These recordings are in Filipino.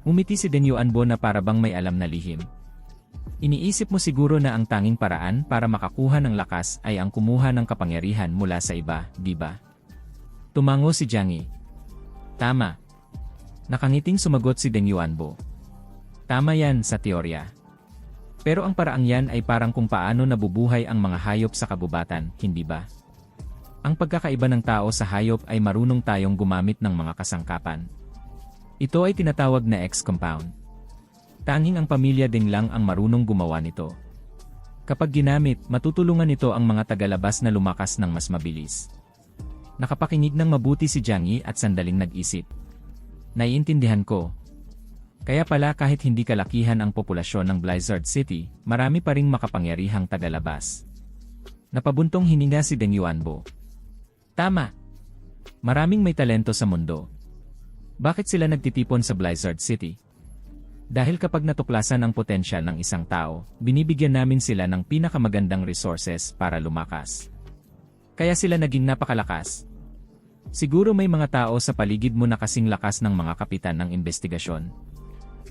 Umiti si Deng Yuanbo na para bang may alam na lihim. Iniisip mo siguro na ang tanging paraan para makakuha ng lakas ay ang kumuha ng kapangyarihan mula sa iba, di ba? Tumango si Jiang Yi. Tama. Nakangiting sumagot si Deng Yuanbo. Tama yan sa teorya. Pero ang paraang yan ay parang kung paano nabubuhay ang mga hayop sa kabubatan, hindi ba? Ang pagkakaiba ng tao sa hayop ay marunong tayong gumamit ng mga kasangkapan. Ito ay tinatawag na X-compound. Tanging ang pamilya ding lang ang marunong gumawa nito. Kapag ginamit, matutulungan nito ang mga tagalabas na lumakas ng mas mabilis. Nakapakinig ng mabuti si Jiang Yi at sandaling nag-isip. Naiintindihan ko. Kaya pala kahit hindi kalakihan ang populasyon ng Blizzard City, marami pa ring makapangyarihang tagalabas. Napabuntong hininga si Deng Yuanbo. Tama. Maraming may talento sa mundo. Bakit sila nagtitipon sa Blizzard City? Dahil kapag natuklasan ang potensyal ng isang tao, binibigyan namin sila ng pinakamagandang resources para lumakas. Kaya sila naging napakalakas. Siguro may mga tao sa paligid mo na kasing lakas ng mga kapitan ng investigasyon.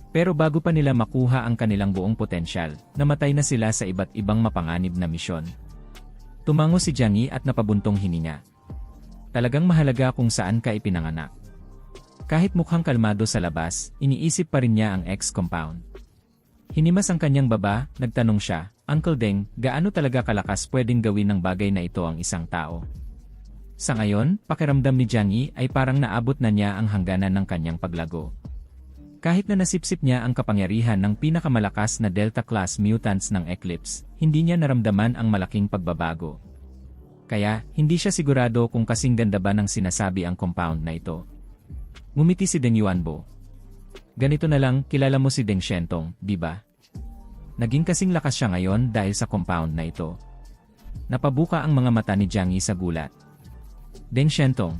Pero bago pa nila makuha ang kanilang buong potensyal, namatay na sila sa iba't ibang mapanganib na misyon. Tumango si Jiang at napabuntong hininga. Talagang mahalaga kung saan ka ipinanganak. Kahit mukhang kalmado sa labas, iniisip pa rin niya ang ex-compound. Hinimas ang kanyang baba, nagtanong siya, Uncle Deng, gaano talaga kalakas pwedeng gawin ng bagay na ito ang isang tao? Sa ngayon, pakiramdam ni Jiang Yi ay parang naabot na niya ang hangganan ng kanyang paglago. Kahit na nasipsip niya ang kapangyarihan ng pinakamalakas na Delta-class mutants ng Eclipse, hindi niya naramdaman ang malaking pagbabago. Kaya, hindi siya sigurado kung kasing ganda ba ng sinasabi ang compound na ito. Ngumiti si Deng Yuanbo. Ganito na lang, kilala mo si Deng Shentong, di ba? Naging kasing lakas siya ngayon dahil sa compound na ito. Napabuka ang mga mata ni Jiang Yi sa gulat. Deng Shentong.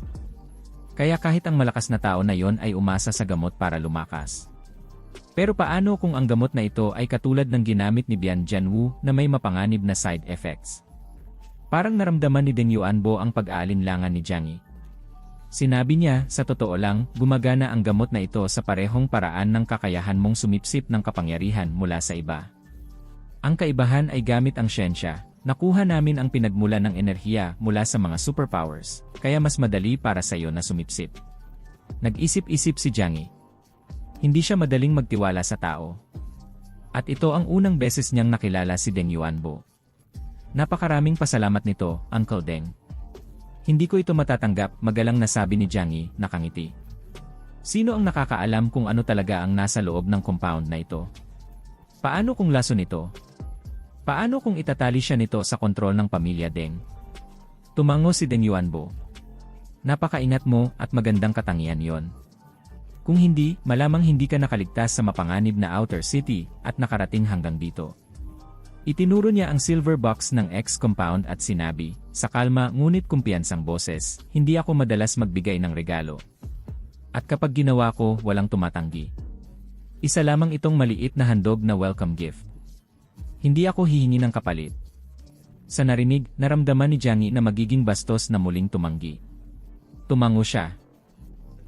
Kaya kahit ang malakas na tao na yon ay umasa sa gamot para lumakas. Pero paano kung ang gamot na ito ay katulad ng ginamit ni Bian Jianwu na may mapanganib na side effects? Parang naramdaman ni Deng Yuanbo ang pag-aalinlangan ni Jiang Yi. Sinabi niya, sa totoo lang, gumagana ang gamot na ito sa parehong paraan ng kakayahan mong sumipsip ng kapangyarihan mula sa iba. Ang kaibahan ay gamit ang siyensya, nakuha namin ang pinagmula ng enerhiya mula sa mga superpowers, kaya mas madali para sa iyo na sumipsip. Nag-isip-isip si Jiang Yi. Hindi siya madaling magtiwala sa tao. At ito ang unang beses niyang nakilala si Deng Yuanbo. Napakaraming pasalamat nito, Uncle Deng. Hindi ko ito matatanggap, magalang nasabi ni Jiang nakangiti. Sino ang nakakaalam kung ano talaga ang nasa loob ng compound na ito? Paano kung laso nito? Paano kung itatali siya nito sa kontrol ng pamilya Deng? Tumango si Deng Yuanbo. Napakaingat mo at magandang katangian yon. Kung hindi, malamang hindi ka nakaligtas sa mapanganib na outer city at nakarating hanggang dito. Itinuro niya ang silver box ng X-compound at sinabi, sa kalma ngunit kumpiyansang boses, hindi ako madalas magbigay ng regalo. At kapag ginawa ko, walang tumatanggi. Isa lamang itong maliit na handog na welcome gift. Hindi ako hihingi ng kapalit. Sa narinig, naramdaman ni Jiang Yi na magiging bastos na muling tumanggi. Tumango siya.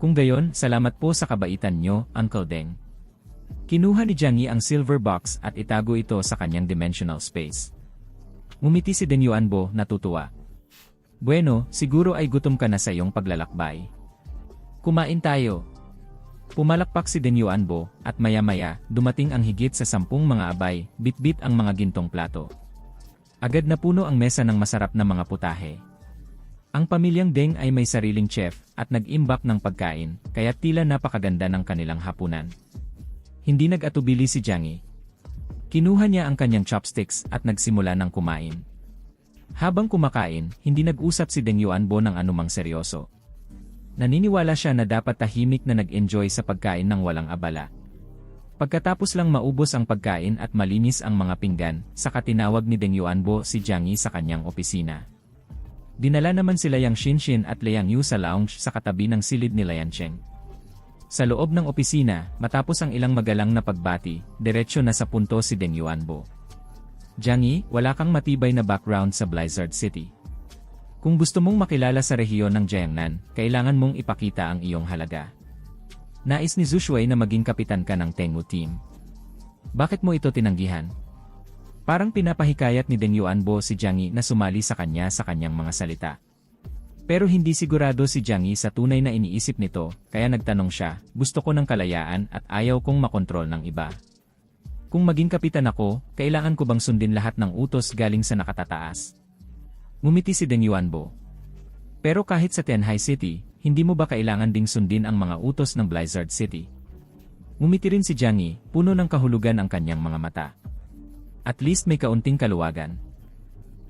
Kung gayon, salamat po sa kabaitan nyo, Uncle Deng. Kinuha ni Jiang Yi ang silver box at itago ito sa kanyang dimensional space. Ngumiti si Deng Yuanbo, natutuwa. Bueno, siguro ay gutom ka na sa iyong paglalakbay. Kumain tayo. Pumalakpak si Deng Yuanbo, at maya-maya, dumating ang higit sa sampung mga abay, bit-bit ang mga gintong plato. Agad na puno ang mesa ng masarap na mga putahe. Ang pamilyang Deng ay may sariling chef, at nag-imbak ng pagkain, kaya tila napakaganda ng kanilang hapunan. Hindi nag-atubili si Jiang Yi. Kinuha niya ang kanyang chopsticks at nagsimula ng kumain. Habang kumakain, hindi nag-usap si Deng Yuanbo ng anumang seryoso. Naniniwala siya na dapat tahimik na nag-enjoy sa pagkain ng walang abala. Pagkatapos lang maubos ang pagkain at malinis ang mga pinggan, saka tinawag ni Deng Yuanbo si Jiang sa kanyang opisina. Dinala naman sila Yang Shinshin at Liang Yu sa lounge sa katabi ng silid ni Lian Cheng. Sa loob ng opisina, matapos ang ilang magalang na pagbati, diretsyo na sa punto si Deng Yuanbo. Jiang Yi, wala kang matibay na background sa Blizzard City. Kung gusto mong makilala sa rehiyon ng Jiangnan, kailangan mong ipakita ang iyong halaga. Nais ni Zushuai na maging kapitan ka ng Tengu team. Bakit mo ito tinanggihan? Parang pinapahikayat ni Deng Yuanbo si Jiang Yi na sumali sa kanya sa kanyang mga salita. Pero hindi sigurado si Jiang Yi sa tunay na iniisip nito, kaya nagtanong siya, gusto ko ng kalayaan at ayaw kong makontrol ng iba. Kung maging kapitan ako, kailangan ko bang sundin lahat ng utos galing sa nakatataas? Ngumiti si Deng Yuanbo. Pero kahit sa Tianhai City, hindi mo ba kailangan ding sundin ang mga utos ng Blizzard City? Ngumiti rin si Jiang Yi, puno ng kahulugan ang kanyang mga mata. At least may kaunting kaluwagan.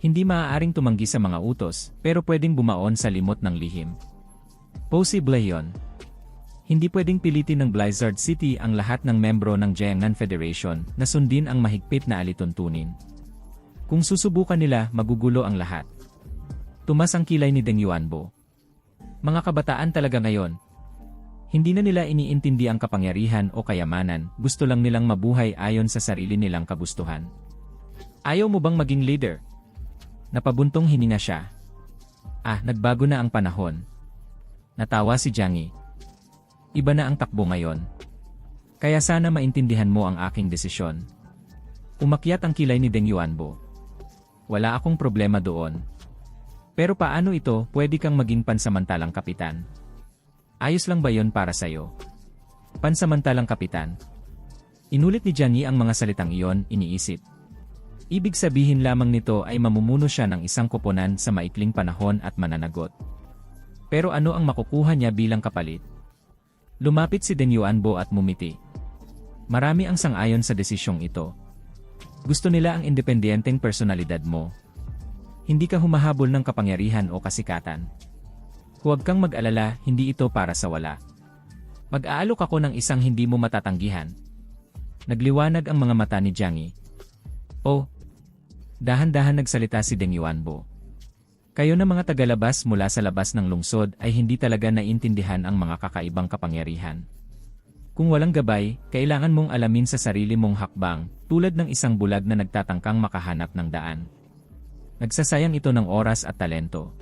Hindi maaaring tumanggi sa mga utos, pero pwedeng bumaon sa limot ng lihim. Posible yon. Hindi pwedeng pilitin ng Blizzard City ang lahat ng membro ng Jiangnan Federation na sundin ang mahigpit na alituntunin. Kung susubukan nila, magugulo ang lahat. Tumas ang kilay ni Deng Yuanbo. Mga kabataan talaga ngayon. Hindi na nila iniintindi ang kapangyarihan o kayamanan, gusto lang nilang mabuhay ayon sa sarili nilang kagustuhan. Ayaw mo bang maging leader? Napabuntong hininga siya. Ah, nagbago na ang panahon. Natawa si Jiang Yi. Iba na ang takbo ngayon. Kaya sana maintindihan mo ang aking desisyon. Umakyat ang kilay ni Deng Yuanbo. Wala akong problema doon. Pero paano ito, pwede kang maging pansamantalang kapitan? Ayos lang ba yon para sa'yo? Pansamantalang kapitan. Inulit ni Yi ang mga salitang iyon, iniisip. Ibig sabihin lamang nito ay mamumuno siya ng isang koponan sa maikling panahon at mananagot. Pero ano ang makukuha niya bilang kapalit? Lumapit si Deng Yuanbo at mumiti. Marami ang sangayon sa desisyong ito. Gusto nila ang independenteng personalidad mo, hindi ka humahabol ng kapangyarihan o kasikatan. Huwag kang mag-alala, hindi ito para sa wala. Mag-aalok ako ng isang hindi mo matatanggihan. Nagliwanag ang mga mata ni Jiang Yi. Oh, dahan-dahan nagsalita si Deng Yuanbo. Kayo na mga tagalabas mula sa labas ng lungsod ay hindi talaga naiintindihan ang mga kakaibang kapangyarihan. Kung walang gabay, kailangan mong alamin sa sarili mong hakbang, tulad ng isang bulag na nagtatangkang makahanap ng daan. Nagsasayang ito ng oras at talento.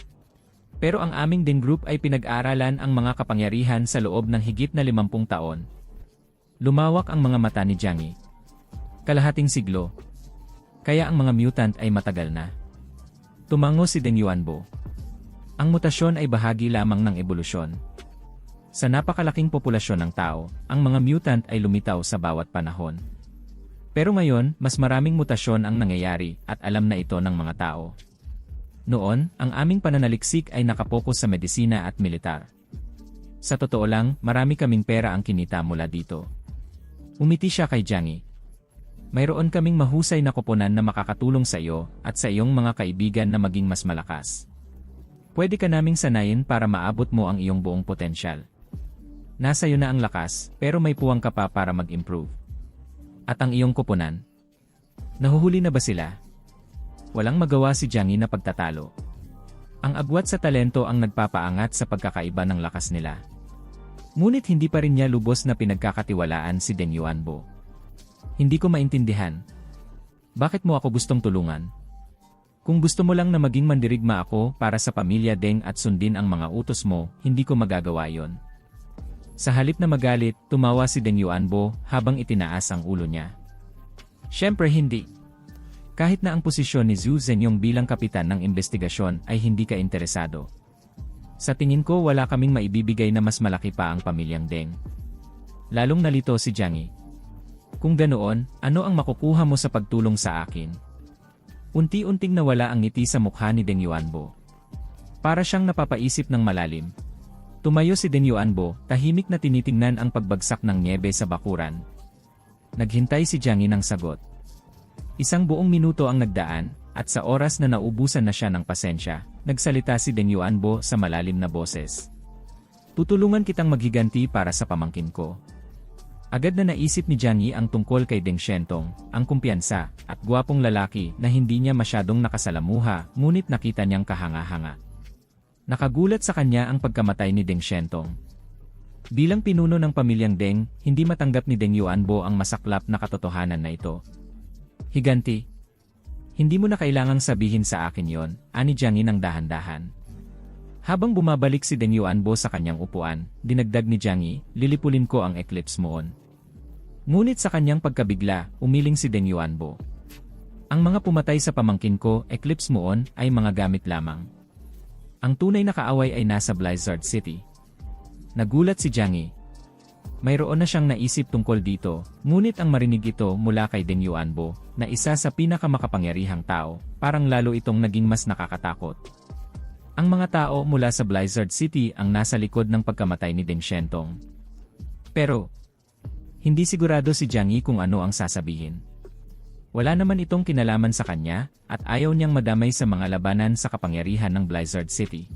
Pero ang aming din group ay pinag-aralan ang mga kapangyarihan sa loob ng higit na 50 taon. Lumawak ang mga mata ni Jiang Yi. Kalahating siglo. Kaya ang mga mutant ay matagal na. Tumango si Deng Yuanbo. Ang mutasyon ay bahagi lamang ng ebolusyon. Sa napakalaking populasyon ng tao, ang mga mutant ay lumitaw sa bawat panahon. Pero ngayon, mas maraming mutasyon ang nangyayari at alam na ito ng mga tao. Noon, ang aming pananaliksik ay nakapokus sa medisina at militar. Sa totoo lang, marami kaming pera ang kinita mula dito. Umiti siya kay Jiang Yi. Mayroon kaming mahusay na koponan na makakatulong sa iyo at sa iyong mga kaibigan na maging mas malakas. Pwede ka naming sanayin para maabot mo ang iyong buong potensyal. Nasa iyo na ang lakas, pero may puwang ka pa para mag-improve. At ang iyong kupunan? Nahuhuli na ba sila? Walang magawa si Jiang Yi na pagtatalo. Ang agwat sa talento ang nagpapaangat sa pagkakaiba ng lakas nila. Ngunit hindi pa rin niya lubos na pinagkakatiwalaan si Deng Yuanbo. Hindi ko maintindihan. Bakit mo ako gustong tulungan? Kung gusto mo lang na maging mandirigma ako para sa pamilya Deng at sundin ang mga utos mo, hindi ko magagawa yon. Sa halip na magalit, tumawa si Deng Yuanbo habang itinaas ang ulo niya. Siyempre hindi. Kahit na ang posisyon ni Zhu Zenyong bilang kapitan ng investigasyon ay hindi ka interesado. Sa tingin ko wala kaming maibibigay na mas malaki pa ang pamilyang Deng. Lalong nalito si Jiang Yi. Kung ganoon, ano ang makukuha mo sa pagtulong sa akin? Unti-unting nawala ang ngiti sa mukha ni Deng Yuanbo. Para siyang napapaisip ng malalim, Tumayo si Denyuanbo, tahimik na tinitingnan ang pagbagsak ng niebe sa bakuran. Naghintay si Jiang Yi ng sagot. Isang buong minuto ang nagdaan, at sa oras na naubusan na siya ng pasensya, nagsalita si Denyuanbo sa malalim na boses. Tutulungan kitang maghiganti para sa pamangkin ko. Agad na naisip ni Jiang Yi ang tungkol kay Deng Shentong, ang kumpiyansa, at gwapong lalaki na hindi niya masyadong nakasalamuha, ngunit nakita niyang kahanga-hanga. Nakagulat sa kanya ang pagkamatay ni Deng Shentong. Bilang pinuno ng pamilyang Deng, hindi matanggap ni Deng Yuanbo ang masaklap na katotohanan na ito. Higanti. Hindi mo na kailangang sabihin sa akin yon, ani Jiang ng dahan-dahan. Habang bumabalik si Deng Yuanbo sa kanyang upuan, dinagdag ni Jiang Yi, lilipulin ko ang eclipse moon. Ngunit sa kanyang pagkabigla, umiling si Deng Yuanbo. Ang mga pumatay sa pamangkin ko, eclipse moon, ay mga gamit lamang. Ang tunay na kaaway ay nasa Blizzard City. Nagulat si Jiang Yi. Mayroon na siyang naisip tungkol dito, ngunit ang marinig ito mula kay Deng Yuanbo, na isa sa pinakamakapangyarihang tao, parang lalo itong naging mas nakakatakot. Ang mga tao mula sa Blizzard City ang nasa likod ng pagkamatay ni Deng Shentong. Pero, hindi sigurado si Jiang Yi kung ano ang sasabihin. Wala naman itong kinalaman sa kanya, at ayaw niyang madamay sa mga labanan sa kapangyarihan ng Blizzard City.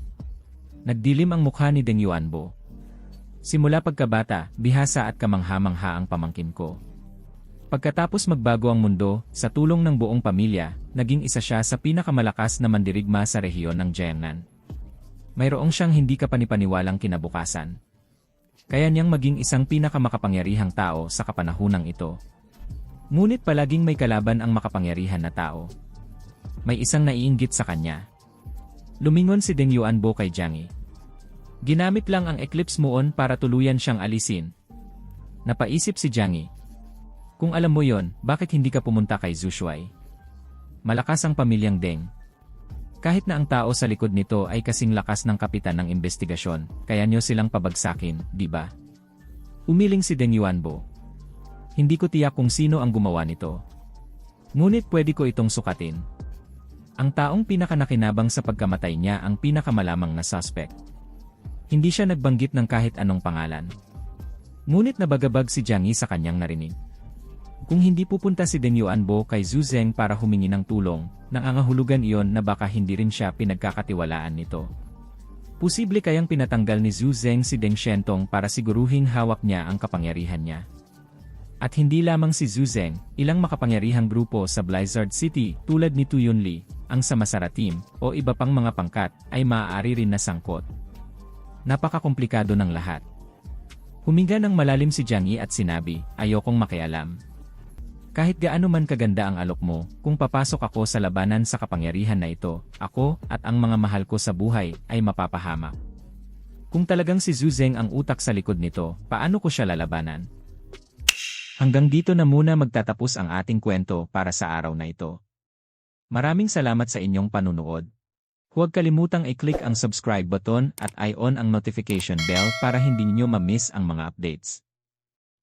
Nagdilim ang mukha ni Deng Yuanbo. Simula pagkabata, bihasa at kamangha-mangha ang pamangkin ko. Pagkatapos magbago ang mundo, sa tulong ng buong pamilya, naging isa siya sa pinakamalakas na mandirigma sa rehiyon ng Jiangnan. Mayroong siyang hindi kapanipaniwalang kinabukasan. Kaya niyang maging isang pinakamakapangyarihang tao sa kapanahunang ito. Ngunit palaging may kalaban ang makapangyarihan na tao. May isang naiinggit sa kanya. Lumingon si Deng Yuanbo kay Jiang. Ginamit lang ang eclipse moon para tuluyan siyang alisin. Napaisip si Jiang. Kung alam mo yon, bakit hindi ka pumunta kay Zhu Shuai? Malakas ang pamilyang Deng. Kahit na ang tao sa likod nito ay kasing lakas ng kapitan ng investigasyon, kaya nyo silang pabagsakin, di ba? Umiling si Deng Yuanbo. Hindi ko tiyak kung sino ang gumawa nito. Ngunit pwede ko itong sukatin. Ang taong pinakanakinabang sa pagkamatay niya ang pinakamalamang na suspect. Hindi siya nagbanggit ng kahit anong pangalan. Ngunit nabagabag si Jiang Yi sa kanyang narinig. Kung hindi pupunta si Deng Yuanbo kay Zhu Zeng para humingi ng tulong, nangangahulugan iyon na baka hindi rin siya pinagkakatiwalaan nito. Posible kayang pinatanggal ni Zhu Zeng si Deng Shentong para siguruhing hawak niya ang kapangyarihan niya. At hindi lamang si Zhu Zeng, ilang makapangyarihang grupo sa Blizzard City tulad ni Tu Yunli, ang Samasara Team, o iba pang mga pangkat, ay maaari rin nasangkot. Napakakomplikado ng lahat. Huminga ng malalim si Jiang Yi at sinabi, ayokong makialam. Kahit gaano man kaganda ang alok mo, kung papasok ako sa labanan sa kapangyarihan na ito, ako at ang mga mahal ko sa buhay ay mapapahamak. Kung talagang si Zhu Zeng ang utak sa likod nito, paano ko siya lalabanan? Hanggang dito na muna magtatapos ang ating kwento para sa araw na ito. Maraming salamat sa inyong panunood. Huwag kalimutang i-click ang subscribe button at i-on ang notification bell para hindi niyo ma-miss ang mga updates.